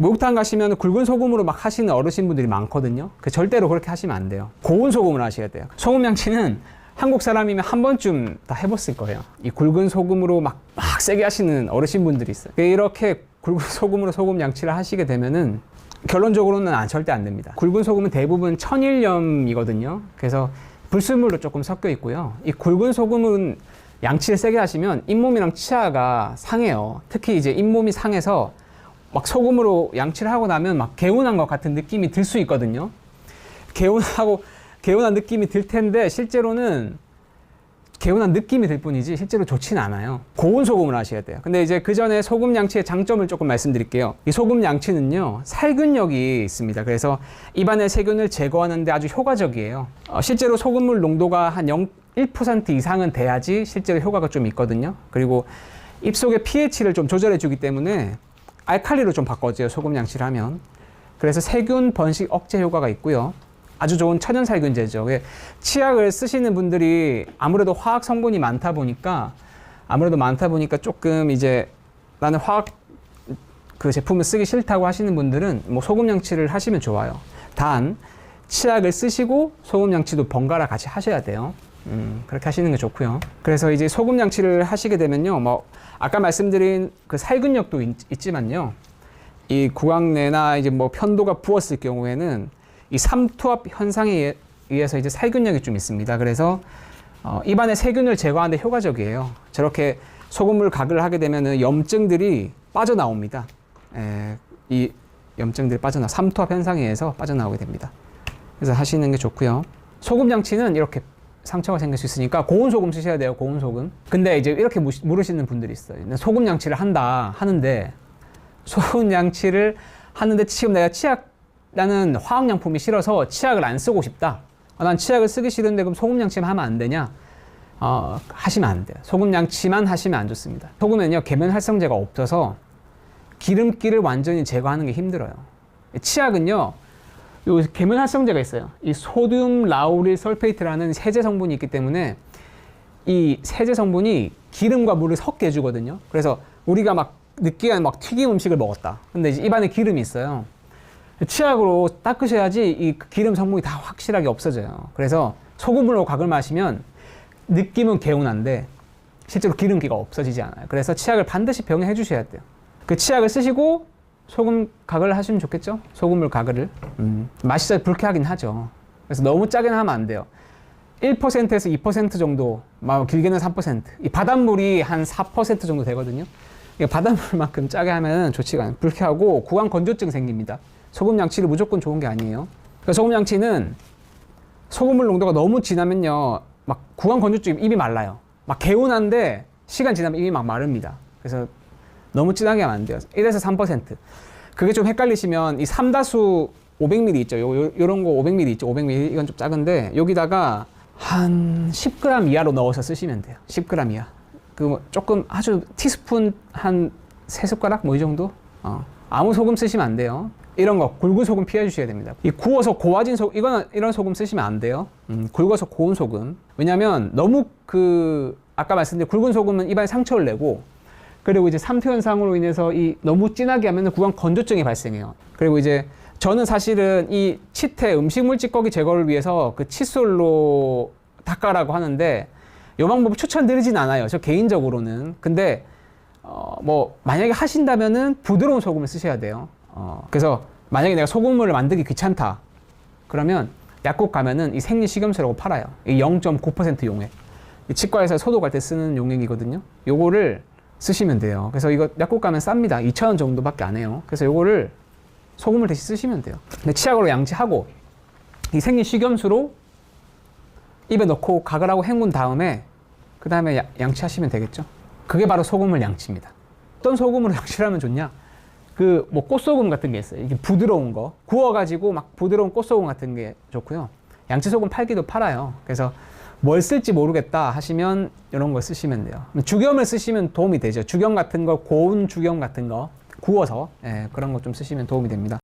목욕탕 가시면 굵은 소금으로 막 하시는 어르신분들이 많거든요. 그 절대로 그렇게 하시면 안 돼요. 고운 소금을 하셔야 돼요. 소금 양치는 한국 사람이면 한 번쯤 다 해봤을 거예요. 이 굵은 소금으로 막, 막 세게 하시는 어르신분들이 있어요. 이렇게 굵은 소금으로 소금 양치를 하시게 되면은 결론적으로는 안, 절대 안 됩니다. 굵은 소금은 대부분 천일염이거든요. 그래서 불순물로 조금 섞여 있고요. 이 굵은 소금은 양치를 세게 하시면 잇몸이랑 치아가 상해요. 특히 이제 잇몸이 상해서 막 소금으로 양치를 하고 나면 막 개운한 것 같은 느낌이 들 수 있거든요. 개운하고 개운한 느낌이 들 텐데 실제로는 개운한 느낌이 들 뿐이지 실제로 좋지는 않아요. 고운 소금을 하셔야 돼요. 근데 이제 그 전에 소금 양치의 장점을 조금 말씀드릴게요. 이 소금 양치는요 살균력이 있습니다. 그래서 입안의 세균을 제거하는데 아주 효과적이에요. 어, 실제로 소금물 농도가 한 0, 1% 이상은 돼야지 실제로 효과가 좀 있거든요. 그리고 입속의 pH를 좀 조절해 주기 때문에 알칼리로 좀 바꿔줘요. 소금 양치를 하면. 그래서 세균 번식 억제 효과가 있고요. 아주 좋은 천연 살균제죠. 왜 치약을 쓰시는 분들이 아무래도 화학 성분이 많다 보니까 아무래도 많다 보니까 조금 이제 나는 화학 그 제품을 쓰기 싫다고 하시는 분들은 뭐 소금 양치를 하시면 좋아요. 단 치약을 쓰시고 소금 양치도 번갈아 같이 하셔야 돼요. 음, 그렇게 하시는 게 좋고요. 그래서 이제 소금 양치를 하시게 되면요, 뭐 아까 말씀드린 그 살균력도 있, 있지만요, 이 구강내나 이제 뭐 편도가 부었을 경우에는 이 삼투압 현상에 의해- 의해서 이제 살균력이 좀 있습니다. 그래서 어, 입안의 세균을 제거하는 데 효과적이에요. 저렇게 소금물 가글을 하게 되면은 염증들이 빠져나옵니다. 에, 이 염증들이 빠져나 삼투압 현상에 의해서 빠져나오게 됩니다. 그래서 하시는 게 좋고요. 소금 양치는 이렇게 상처가 생길 수 있으니까 고운 소금 쓰셔야 돼요. 고운 소금. 근데 이제 이렇게 물으시는 분들이 있어요. 소금 양치를 한다 하는데 소금 양치를 하는데 지금 내가 치약라는 화학약품이 싫어서 치약을 안 쓰고 싶다. 아, 난 치약을 쓰기 싫은데 그럼 소금 양치만 하면 안 되냐? 어, 하시면 안 돼요. 소금 양치만 하시면 안 좋습니다. 소금에는요 계면 활성제가 없어서 기름기를 완전히 제거하는 게 힘들어요. 치약은요 요 계면 활성제가 있어요. 이 소듐 라우릴 설페이트라는 세제 성분이 있기 때문에 이 세제 성분이 기름과 물을 섞게 해주거든요. 그래서 우리가 막 느끼한 막 튀김 음식을 먹었다. 근데 이제 입안에 기름이 있어요. 치약으로 닦으셔야지 이 기름 성분이 다 확실하게 없어져요. 그래서 소금으로 각을 마시면 느낌은 개운한데 실제로 기름기가 없어지지 않아요. 그래서 치약을 반드시 병행해 주셔야 돼요. 그 치약을 쓰시고 소금 가글을 하시면 좋겠죠? 소금물 가글을. 음, 잘 불쾌하긴 하죠. 그래서 너무 짜게는 하면 안 돼요. 1%에서 2% 정도, 막 길게는 3%. 이 바닷물이 한 4% 정도 되거든요. 이 바닷물만큼 짜게 하면 좋지가 않아요. 불쾌하고 구강 건조증 생깁니다. 소금 양치를 무조건 좋은 게 아니에요. 그러니까 소금 양치는 소금물 농도가 너무 진하면요, 막 구강 건조증 입이 말라요. 막 개운한데 시간 지나면 입이 막 마릅니다. 그래서 너무 진하게 하면 안 돼요. 1에서 3%. 그게 좀 헷갈리시면 이 삼다수 500ml 있죠. 요, 요, 요런 거 500ml 있죠. 500ml 이건 좀 작은데 여기다가 한 10g 이하로 넣어서 쓰시면 돼요. 10g 이하. 그 뭐 조금 아주 티스푼 한 세 숟가락 뭐 이 정도? 어. 아무 소금 쓰시면 안 돼요. 이런 거 굵은 소금 피해 주셔야 됩니다. 이 구워서 고와진 소 이거는 이런 소금 쓰시면 안 돼요. 음, 굵어서 고운 소금. 왜냐면 너무 그 아까 말씀드린 굵은 소금은 입안에 상처를 내고 그리고 이제 삼투 현상으로 인해서 이 너무 진하게 하면 구강 건조증이 발생해요. 그리고 이제 저는 사실은 이 치태 음식물 찌꺼기 제거를 위해서 그 칫솔로 닦아라고 하는데 이 방법 추천드리진 않아요. 저 개인적으로는. 근데 어, 뭐 만약에 하신다면은 부드러운 소금을 쓰셔야 돼요. 어, 그래서 만약에 내가 소금물을 만들기 귀찮다. 그러면 약국 가면은 이 생리 식염수라고 팔아요. 이 0.9% 용액. 이 치과에서 소독할 때 쓰는 용액이거든요. 요거를 쓰시면 돼요. 그래서 이거 약국 가면 쌉니다. 2,000원 정도밖에 안 해요. 그래서 요거를 소금을 대신 쓰시면 돼요. 근데 치약으로 양치하고 이 생리 식염수로 입에 넣고 가글하고 헹군 다음에 그 다음에 양치하시면 되겠죠. 그게 바로 소금물 양치입니다. 어떤 소금으로 양치를 하면 좋냐? 그 뭐 꽃소금 같은 게 있어요. 이게 부드러운 거 구워가지고 막 부드러운 꽃소금 같은 게 좋고요. 양치 소금 팔기도 팔아요. 그래서 뭘 쓸지 모르겠다 하시면 이런 거 쓰시면 돼요. 죽염을 쓰시면 도움이 되죠. 죽염 같은 거 고운 죽염 같은 거 구워서 예, 그런 거 좀 쓰시면 도움이 됩니다.